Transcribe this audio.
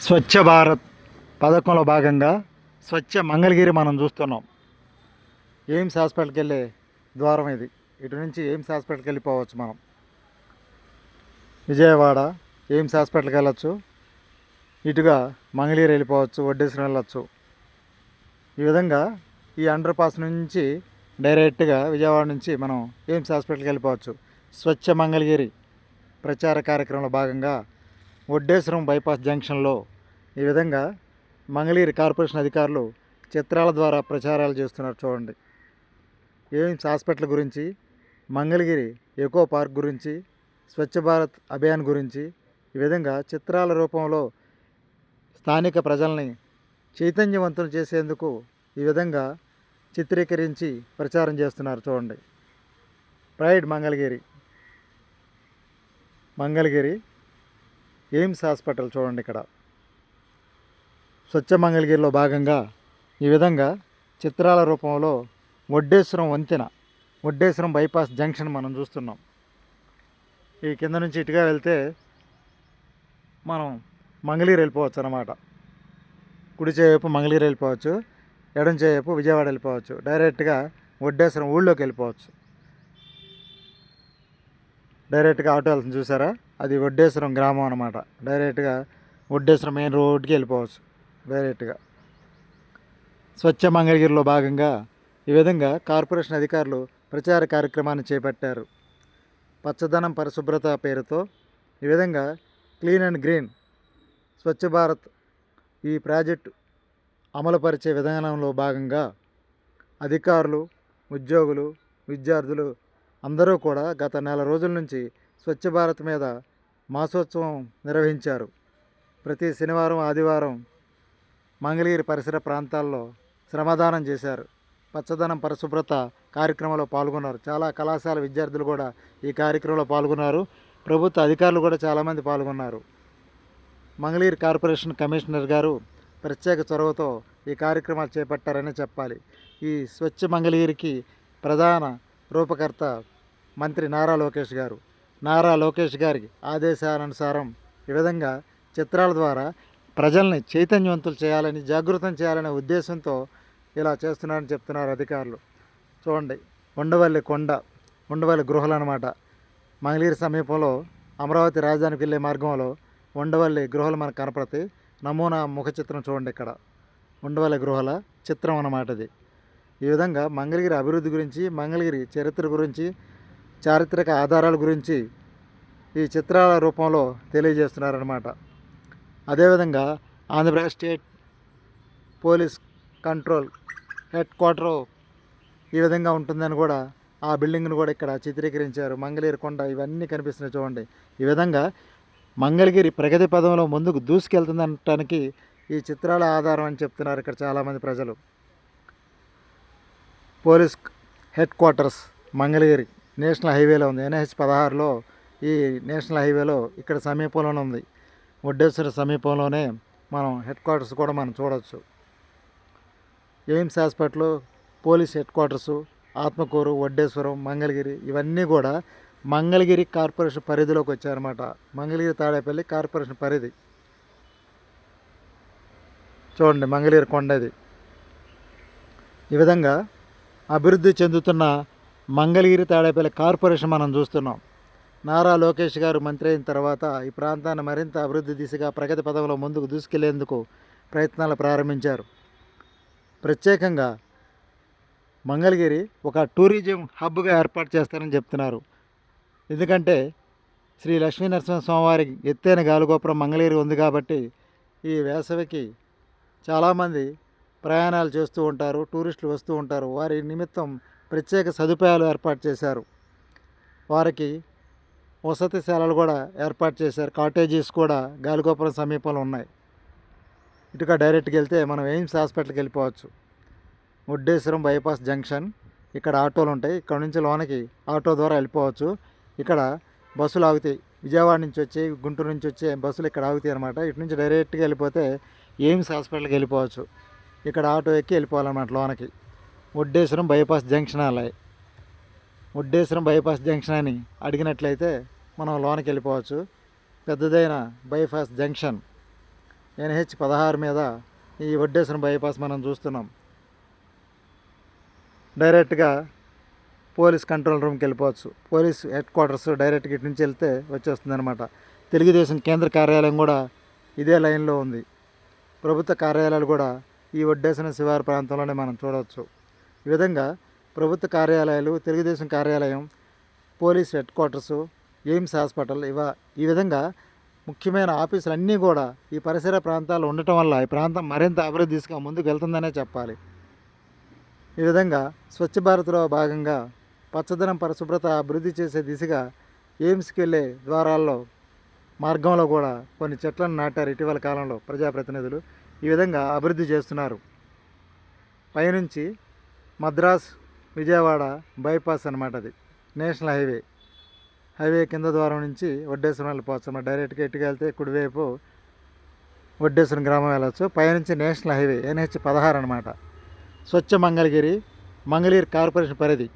స్వచ్ఛ భారత్ పథకంలో భాగంగా స్వచ్ఛ మంగళగిరి మనం చూస్తున్నాం. ఎయిమ్స్ హాస్పిటల్కి వెళ్ళే ద్వారం ఇది. ఇటు నుంచి ఎయిమ్స్ హాస్పిటల్కి వెళ్ళిపోవచ్చు మనం. విజయవాడ ఎయిమ్స్ హాస్పిటల్కి వెళ్ళొచ్చు ఇటుగా మంగళగిరి వెళ్ళిపోవచ్చు వడ్డేశ్వరం వెళ్ళొచ్చు. ఈ విధంగా ఈ అండర్ పాస్ నుంచి డైరెక్ట్గా విజయవాడ నుంచి మనం ఎయిమ్స్ హాస్పిటల్కి వెళ్ళిపోవచ్చు స్వచ్ఛ మంగళగిరి ప్రచార కార్యక్రమంలో భాగంగా ఒడ్డేశ్వరం బైపాస్ జంక్షన్లో ఈ విధంగా మంగళగిరి కార్పొరేషన్ అధికారులు చిత్రాల ద్వారా ప్రచారాలు చేస్తున్నారు చూడండి. ఎయిమ్స్ హాస్పిటల్ గురించి మంగళగిరి ఎకో పార్క్ గురించి స్వచ్ఛ భారత్ అభియాన్ గురించి ఈ విధంగా చిత్రాల రూపంలో స్థానిక ప్రజల్ని చైతన్యవంతులు చేసేందుకు ఈ విధంగా చిత్రీకరించి ప్రచారం చేస్తున్నారు చూడండి. Pride Mangalagiri. Mangalagiri AIIMS hospital చూడండి ఇక్కడ. స్వచ్ఛ మంగళగిరిలో భాగంగా ఈ విధంగా చిత్రాల రూపంలో వడ్డేశ్వరం వంతెన వడ్డేశ్వరం బైపాస్ జంక్షన్ మనం చూస్తున్నాం. ఈ కింద నుంచి ఇటుగా వెళ్తే మనం మంగళగిరి వెళ్ళిపోవచ్చు అన్నమాట. కుడి చేయపు మంగళగిరి వెళ్ళిపోవచ్చు ఎడం విజయవాడ వెళ్ళిపోవచ్చు డైరెక్ట్గా వడ్డేశ్వరం ఊళ్ళోకి వెళ్ళిపోవచ్చు. డైరెక్ట్గా ఆటో వెళ్తుంది చూసారా? అది వడ్డేశ్వరం గ్రామం అనమాట డైరెక్ట్గా వడ్డేశ్వరం మెయిన్ రోడ్కి వెళ్ళిపోవచ్చు. డైరెక్ట్గా. స్వచ్ఛ మంగళగిరిలో భాగంగా ఈ విధంగా కార్పొరేషన్ అధికారులు ప్రచార కార్యక్రమాన్ని చేపట్టారు. పచ్చదనం పరిశుభ్రత పేరుతో ఈ విధంగా clean and green Swachh Bharat ఈ ప్రాజెక్టు అమలుపరిచే విధానంలో భాగంగా అధికారులు ఉద్యోగులు విద్యార్థులు అందరూ కూడా గత నెల రోజుల నుంచి స్వచ్ఛ భారత్ మీద మాసోత్సవం నిర్వహించారు. ప్రతి శనివారం ఆదివారం మంగళగిరి పరిసర ప్రాంతాల్లో శ్రమదానం చేశారు. పచ్చదనం పరిశుభ్రత కార్యక్రమంలో పాల్గొన్నారు. చాలా కళాశాల విద్యార్థులు కూడా ఈ కార్యక్రమంలో పాల్గొన్నారు. ప్రభుత్వ అధికారులు కూడా చాలామంది పాల్గొన్నారు. మంగళగిరి కార్పొరేషన్ కమిషనర్ గారు ప్రత్యేక చొరవతో ఈ కార్యక్రమాలు చేపట్టారని చెప్పాలి. ఈ స్వచ్ఛ మంగళగిరికి ప్రధాన రూపకర్త మంత్రి నారా లోకేష్ గారు. నారా లోకేష్ గారి ఆదేశానుసారం ఈ విధంగా చిత్రాల ద్వారా ప్రజల్ని చైతన్యవంతులు చేయాలని జాగృతం చేయాలనే ఉద్దేశంతో ఇలా చేస్తున్నారని చెప్తున్నారు అధికారులు. చూడండి ఉండవల్లి కొండ ఉండవల్లి గృహలు అనమాట మంగళగిరి సమీపంలో అమరావతి రాజధానికి వెళ్ళే మార్గంలో ఉండవల్లి గృహలు మనకు కనపడతాయి. నమూనా ముఖ చిత్రం చూడండి ఇక్కడ. ఉండవల్లి గృహల చిత్రం అన్నమాట ఇది. ఈ విధంగా మంగళగిరి అభివృద్ధి గురించి మంగళగిరి చరిత్ర గురించి చారిత్రక ఆధారాల గురించి ఈ చిత్రాల రూపంలో తెలియజేస్తున్నారన్నమాట. అదేవిధంగా Andhra Pradesh state police control head quarter ఈ విధంగా ఉంటుందని కూడా ఆ బిల్డింగ్ను కూడా ఇక్కడ చిత్రీకరించారు. మంగళగిరి కొండ ఇవన్నీ కనిపిస్తున్నాయి చూడండి. ఈ విధంగా మంగళగిరి ప్రగతి పదంలో ముందుకు దూసుకెళ్తుందనటానికి ఈ చిత్రాల ఆధారం అని చెప్తున్నారు ఇక్కడ చాలామంది ప్రజలు. Police head quarters Mangalagiri. National హైవేలో ఉంది. ఎన్హెచ్ పదహారులో ఈ నేషనల్ హైవేలో ఇక్కడ సమీపంలోనే ఉంది. ఒడ్డేశ్వర సమీపంలోనే మనం హెడ్ క్వార్టర్స్ కూడా మనం చూడవచ్చు AIIMS hospital police head quarters Atmakur Vaddeswaram Mangalagiri ఇవన్నీ కూడా మంగళగిరి కార్పొరేషన్ పరిధిలోకి వచ్చారన్నమాట మంగళగిరి తాడేపల్లి కార్పొరేషన్ పరిధి. చూడండి మంగళగిరి కొండ ఇది ఈ విధంగా అభివృద్ధి చెందుతున్న మంగళగిరి తాడేపల్లి కార్పొరేషన్ మనం చూస్తున్నాం. నారా లోకేష్ గారు మంత్రి అయిన తర్వాత ఈ ప్రాంతాన్ని మరింత అభివృద్ధి దిశగా ప్రగతి పదంలో ముందుకు దూసుకెళ్ళేందుకు ప్రయత్నాలు ప్రారంభించారు. ప్రత్యేకంగా మంగళగిరి ఒక టూరిజం హబ్గా ఏర్పాటు చేస్తారని చెప్తున్నారు. ఎందుకంటే శ్రీ లక్ష్మీ నరసింహస్వామివారి ఎత్తైన గాలిగోపురం మంగళగిరి ఉంది కాబట్టి ఈ వేసవికి చాలామంది ప్రయాణాలు చేస్తూ ఉంటారు టూరిస్టులు వస్తూ ఉంటారు. వారి నిమిత్తం ప్రత్యేక సదుపాయాలు ఏర్పాటు చేశారు. వారికి వసతి శాలలు కూడా ఏర్పాటు చేశారు. కాటేజీస్ కూడా గాలిగోపురం సమీపంలో ఉన్నాయి. ఇటుగా డైరెక్ట్గా వెళ్తే మనం ఎయిమ్స్ హాస్పిటల్కి వెళ్ళిపోవచ్చు. ముడ్డేశ్వరం బైపాస్ జంక్షన్ ఇక్కడ ఆటోలు ఉంటాయి. ఇక్కడ నుంచి లోనకి ఆటో ద్వారా వెళ్ళిపోవచ్చు. ఇక్కడ బస్సులు ఆగుతాయి. విజయవాడ నుంచి వచ్చి గుంటూరు నుంచి వచ్చే బస్సులు ఇక్కడ ఆగుతాయి అనమాట ఇటు నుంచి డైరెక్ట్గా వెళ్ళిపోతే ఎయిమ్స్ హాస్పిటల్కి వెళ్ళిపోవచ్చు. ఇక్కడ ఆటో ఎక్కి వెళ్ళిపోవాలన్నమాట లోనకి. ఒడ్డేశ్వరం బైపాస్ జంక్షన్ ఆలయ ఒడ్డేశ్వరం బైపాస్ జంక్షన్ అని అడిగినట్లయితే మనం లోనకి వెళ్ళిపోవచ్చు. పెద్దదైన బైపాస్ జంక్షన్ ఎన్హెచ్ పదహారు మీద ఈ ఒడ్డేశ్వరం బైపాస్ మనం చూస్తున్నాం. డైరెక్ట్గా పోలీస్ కంట్రోల్ రూమ్కి వెళ్ళిపోవచ్చు. పోలీస్ హెడ్ క్వార్టర్స్ డైరెక్ట్గా ఇటు నుంచి వెళ్తే వచ్చేస్తుంది అనమాట తెలుగుదేశం కేంద్ర కార్యాలయం కూడా ఇదే లైన్లో ఉంది. ప్రభుత్వ కార్యాలయాలు కూడా ఈ ఒడ్డేశ్వరం శివారు ప్రాంతంలోనే మనం చూడవచ్చు ఈ విధంగా ప్రభుత్వ కార్యాలయాలు తెలుగుదేశం కార్యాలయం police head quarters AIIMS hospital ఇవ ఈ విధంగా ముఖ్యమైన ఆఫీసులు అన్నీ కూడా ఈ పరిసర ప్రాంతాలు ఉండటం వల్ల ఈ ప్రాంతం మరింత అభివృద్ధి దిశగా ముందుకు వెళ్తుందనే చెప్పాలి. ఈ విధంగా స్వచ్ఛ భారత్లో భాగంగా పచ్చదనం పరిశుభ్రత అభివృద్ధి చేసే దిశగా ఎయిమ్స్కి వెళ్ళే ద్వారాల్లో మార్గంలో కూడా కొన్ని చెట్లను నాటారు ఇటీవల కాలంలో ప్రజాప్రతినిధులు. ఈ విధంగా అభివృద్ధి చేస్తున్నారు. పైనుంచి మద్రాస్ విజయవాడ బైపాస్ అన్నమాట అది. National highway. హైవే కింద ద్వారం నుంచి వడ్డేశ్వరం వెళ్ళిపోవచ్చు అన్నమాట. డైరెక్ట్గా ఇటుకు వెళ్తే కుడివైపు వడ్డేశ్వరం గ్రామం వెళ్ళచ్చు. పైనుంచి నేషనల్ హైవే ఎన్హెచ్ పదహారు అనమాట స్వచ్ఛ మంగళగిరి మంగళగిరి కార్పొరేషన్ పరిధి.